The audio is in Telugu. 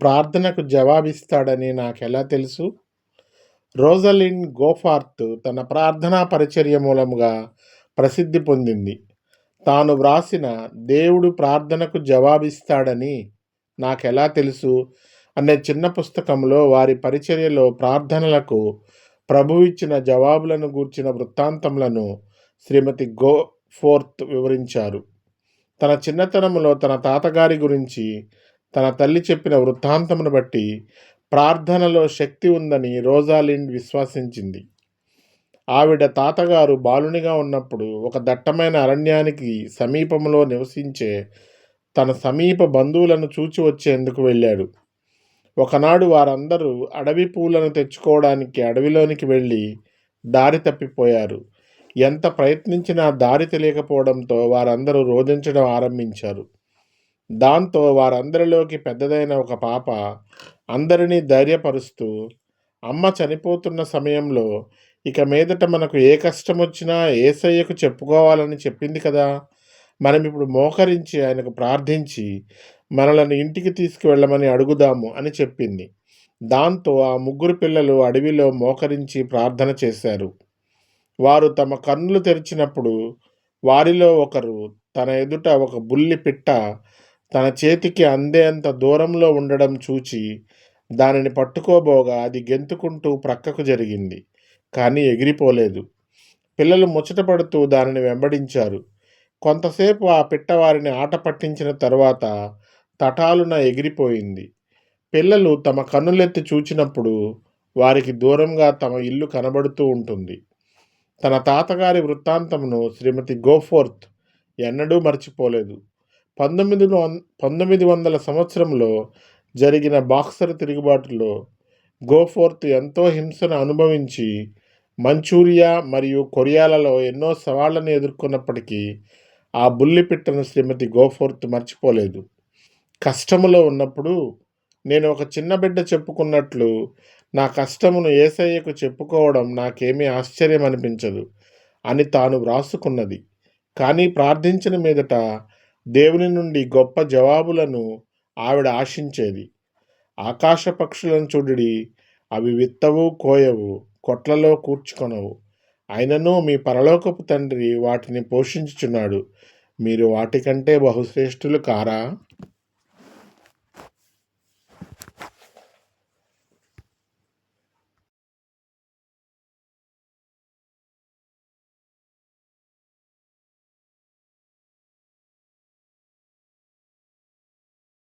ప్రార్థనకు జవాబిస్తాడని నాకెలా తెలుసు? రోజలిన్ గోఫార్త్ తన ప్రార్థనా పరిచర్య మూలముగా ప్రసిద్ధి పొందింది. తాను వ్రాసిన దేవుడు ప్రార్థనకు జవాబిస్తాడని నాకెలా తెలుసు? అనే చిన్న పుస్తకంలో వారి పరిచర్యలో ప్రార్థనలకు ప్రభు ఇచ్చిన జవాబులను గూర్చిన వృత్తాంతములను శ్రీమతి గో ఫోర్త్ వివరించారు. తన చిన్నతనంలో తన తాతగారి గురించి తన తల్లి చెప్పిన వృత్తాంతమును బట్టి ప్రార్థనలో శక్తి ఉందని రోజాలిండ్ విశ్వసించింది. ఆవిడ తాతగారు బాలునిగా ఉన్నప్పుడు ఒక దట్టమైన అరణ్యానికి సమీపంలో నివసించే తన సమీప బంధువులను చూచి వచ్చేందుకు వెళ్ళాడు. ఒకనాడు వారందరూ అడవి పూలను తెచ్చుకోవడానికి అడవిలోనికి వెళ్ళి దారి తప్పిపోయారు. ఎంత ప్రయత్నించినా దారి తెలియకపోవడంతో వారందరూ రోధించడం ఆరంభించారు. దాంతో వారందరిలోకి పెద్దదైన ఒక పాప అందరినీ ధైర్యపరుస్తూ అమ్మ చనిపోతున్న సమయంలో ఇక మీదట మనకు ఏ కష్టం వచ్చినా ఏసయ్యకు చెప్పుకోవాలని చెప్పింది కదా! మనం ఇప్పుడు మోకరించి ఆయనకు ప్రార్థించి మనలను ఇంటికి తీసుకువెళ్ళమని అడుగుదాము అని చెప్పింది. దాంతో ఆ ముగ్గురు పిల్లలు అడవిలో మోకరించి ప్రార్థన చేశారు. వారు తమ కన్నులు తెరిచినప్పుడు వారిలో ఒకరు తన ఎదుట ఒక బుల్లి పిట్ట తన చేతికి అందేంత దూరంలో ఉండడం చూచి దానిని పట్టుకోబోగా అది గెంతుకుంటూ ప్రక్కకు జరిగింది. కానీ ఎగిరిపోలేదు. పిల్లలు ముచ్చటపడుతూ దానిని వెంబడించారు. కొంతసేపు ఆ పిట్టవారిని ఆట పట్టించిన తర్వాత తటాలున ఎగిరిపోయింది. పిల్లలు తమ కన్నులెత్తి చూచినప్పుడు వారికి దూరంగా తమ ఇల్లు కనబడుతూ ఉంటుంది. తన తాతగారి వృత్తాంతమును శ్రీమతి గోఫోర్త్ ఎన్నడూ మర్చిపోలేదు. పంతొమ్మిది పంతొమ్మిది వందల సంవత్సరంలో జరిగిన బాక్సర్ తిరుగుబాటులో గోఫోర్త్ ఎంతో హింసను అనుభవించి మంచూరియా మరియు కొరియాలలో ఎన్నో సవాళ్ళను ఎదుర్కొన్నప్పటికీ ఆ బుల్లిపిట్టను శ్రీమతి గోఫోర్త్ మర్చిపోలేదు. కష్టములో ఉన్నప్పుడు నేను ఒక చిన్న బిడ్డ చెప్పుకున్నట్లు నా కష్టమును ఏసయ్యకు చెప్పుకోవడం నాకేమీ ఆశ్చర్యం అనిపించదు అని తాను వ్రాసుకున్నది. కానీ ప్రార్థించిన మీదట దేవుని నుండి గొప్ప జవాబులను ఆవిడ ఆశించేది. ఆకాశ పక్షులను చూడుడి అవి విత్తవు కోయవు కొట్లలో కూర్చుకొనవు. అయినను మీ పరలోకపు తండ్రి వాటిని పోషించుచున్నాడు. మీరు వాటికంటే బహుశ్రేష్ఠులు కారా?